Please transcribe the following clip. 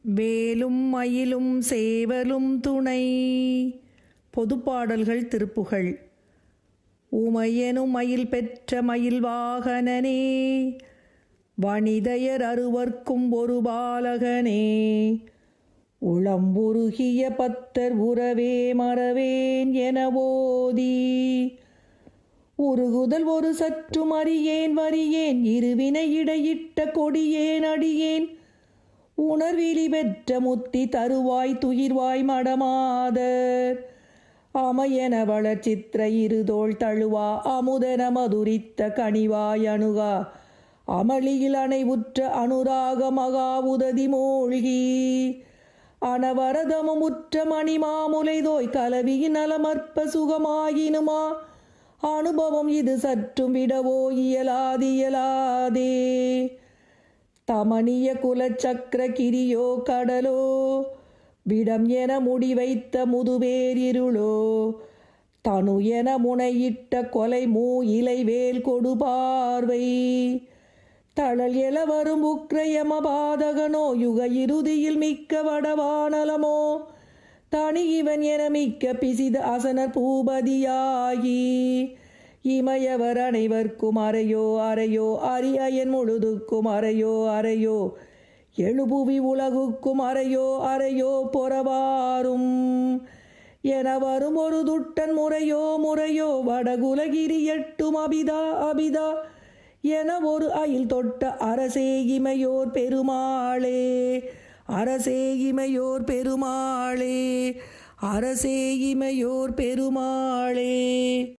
வேலும் மயிலும் சேவலும் துணை. பொதுப்பாடல்கள் திருப்புகள். உமையனும் மயில் பெற்ற மயில் வாகனனே. வனிதையர் அருவர்க்கும் ஒரு பாலகனே. உளம்புருகிய பத்தர் உறவே மறவேன் என ஓதி. உருகுதல் ஒரு சற்றும் அறியேன் வரியேன் இருவினை இடையிட்ட கொடியேன் அடியேன். உணர்விலி பெற்ற முத்தி தருவாய் துயிர்வாய் மடமாதர். அமையன வளர்ச்சித்திர இருதோள் தழுவா அமுதன மதுரித்த கனிவாய் அணுகா. அமளியில் அணைவுற்ற அனுராக மகா உததி மூழ்கி. அனவரதமும் உற்ற மணிமாமுலைதோய் கலவியின் நலமற்ப சுகமாயினுமா. அனுபவம் இது சற்றும் விடவோ இயலாதியலாதே தமணிய குலச்சக்கர கிரியோ கடலோ விடம் என முடிவைத்த முதுவேரிருளோ தனு என முனையிட்ட கொலை மூ இலைவேல் கொடு பார்வை. தழல் எல வரும் உக்ரயம பாதகனோ யுக இறுதியில் மிக்க வடவானலமோ தனி இவன் என மிக்க பிசித அசனர் பூபதியாகி. இமயவர் அனைவர்க்கும் அறையோ அறையோ அரியன் முழுதுக்கும் அறையோ அறையோ. எழுபுவி உலகுக்கும் அறையோ அறையோ பொறவாரும். என வரும் ஒரு துட்டன் முறையோ முறையோ வடகுலகிரி எட்டும் அபிதா அபிதா. என ஒரு அயில் தொட்ட அரசே இமையோர் பெருமாளே. அரசே இமையோர் பெருமாளே. அரசே இமையோர் பெருமாளே.